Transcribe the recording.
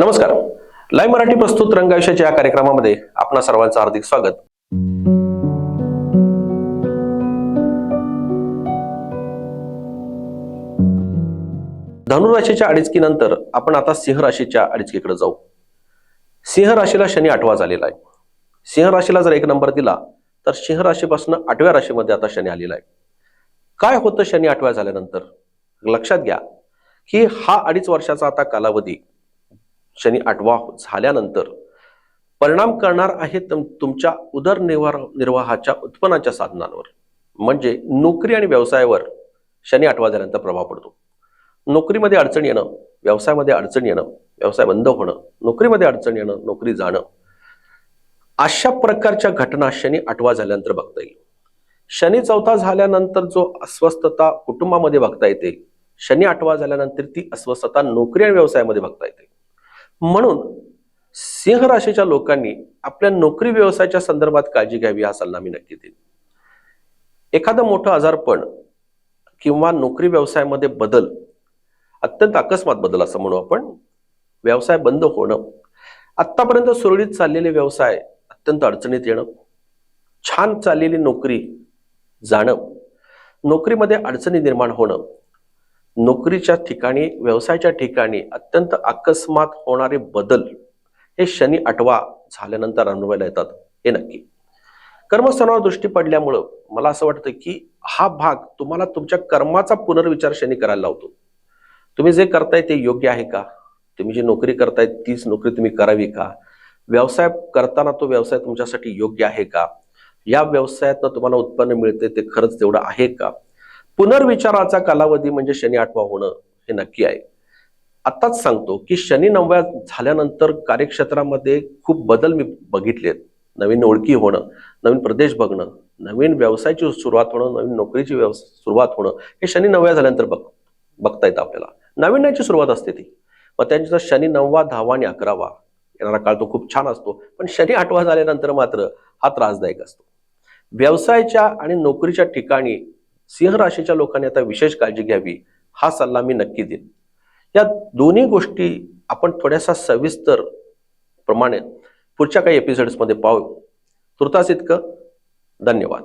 नमस्कार. लाईव्ह मराठी प्रस्तुत रंगायुष्याच्या या कार्यक्रमामध्ये आपणा सर्वांचं हार्दिक स्वागत. धनुराशीच्या अडीचकीनंतर आपण आता सिंह राशीच्या अडीचकीकडे जाऊ. सिंह राशीला शनी आठवा झालेला आहे. सिंह राशीला जर एक नंबर दिला तर सिंह राशीपासून आठव्या राशीमध्ये आता शनी आलेला आहे. काय होतं शनी आठव्या झाल्यानंतर? लक्षात घ्या की हा अडीच वर्षाचा आता कालावधी शनी आठवा झाल्यानंतर परिणाम करणार आहे तुमच्या उदरनिर्वाह निर्वाहाच्या उत्पन्नाच्या साधनांवर. म्हणजे नोकरी आणि व्यवसायावर शनी आठवा झाल्यानंतर प्रभाव पडतो. नोकरीमध्ये अडचण येणं व्यवसायामध्ये अडचण येणं व्यवसाय बंद होणं नोकरीमध्ये अडचण येणं नोकरी जाणं अशा प्रकारच्या घटना शनी आठवा झाल्यानंतर बघता येईल. शनी चौथा झाल्यानंतर जो अस्वस्थता कुटुंबामध्ये बघता येते शनी आठवा झाल्यानंतर ती अस्वस्थता नोकरी आणि व्यवसायामध्ये बघता येते. म्हणून सिंह राशीच्या लोकांनी आपल्या नोकरी व्यवसायाच्या संदर्भात काळजी घ्यावी हा सल्ला मी नक्की देईन. एखादं मोठं आजारपण किंवा नोकरी व्यवसायामध्ये बदल अत्यंत अकस्मात बदल असं म्हणू आपण व्यवसाय बंद होणं आत्तापर्यंत सुरळीत चाललेले व्यवसाय अत्यंत अडचणीत येणं छान चाललेली नोकरी जाणं नोकरीमध्ये अडचणी निर्माण होणं नोकरीच्या ठिकाणी व्यवसायाच्या ठिकाणी अत्यंत अकस्मात होणारे बदल हे शनी आठवा झाल्यानंतर अनुभवायला येतात हे नक्की. कर्मस्थानावर दृष्टी पडल्यामुळं मला असं वाटतं की हा भाग तुम्हाला तुमच्या कर्माचा पुनर्विचार शनी करायला लावतो. तुम्ही जे करताय ते योग्य आहे का? तुम्ही जी नोकरी करताय तीच नोकरी तुम्ही करावी का? व्यवसाय करताना तो व्यवसाय तुमच्यासाठी योग्य आहे का? या व्यवसायातनं तुम्हाला उत्पन्न मिळते ते खरंच तेवढं आहे का? पुनर्विचाराचा कालावधी म्हणजे शनी आठवा होणं हे नक्की आहे. आत्ताच सांगतो की शनी नवव्या झाल्यानंतर कार्यक्षेत्रामध्ये खूप बदल मी बघितलेत. नवीन ओळखी होणं नवीन प्रदेश बघणं नवीन व्यवसायाची सुरुवात होणं नवीन नोकरीची व्यवसाय सुरुवात होणं हे शनी नवव्या झाल्यानंतर बघ बघता येतं आपल्याला. नाविन्याची सुरुवात असते ती. मग त्यांचा शनी नववा दहावा आणि अकरावा येणारा काळ तो खूप छान असतो. पण शनी आठवा झाल्यानंतर मात्र हा त्रासदायक असतो. व्यवसायाच्या आणि नोकरीच्या ठिकाणी सिंह राशीच्या लोकांनी आता विशेष काळजी घ्यावी हा सल्ला मी नक्की देईन. या दोन्ही गोष्टी आपण थोड्यासा सविस्तर प्रमाणे पुढच्या काही एपिसोड्समध्ये पाहू. तुर्तास इतकं. धन्यवाद.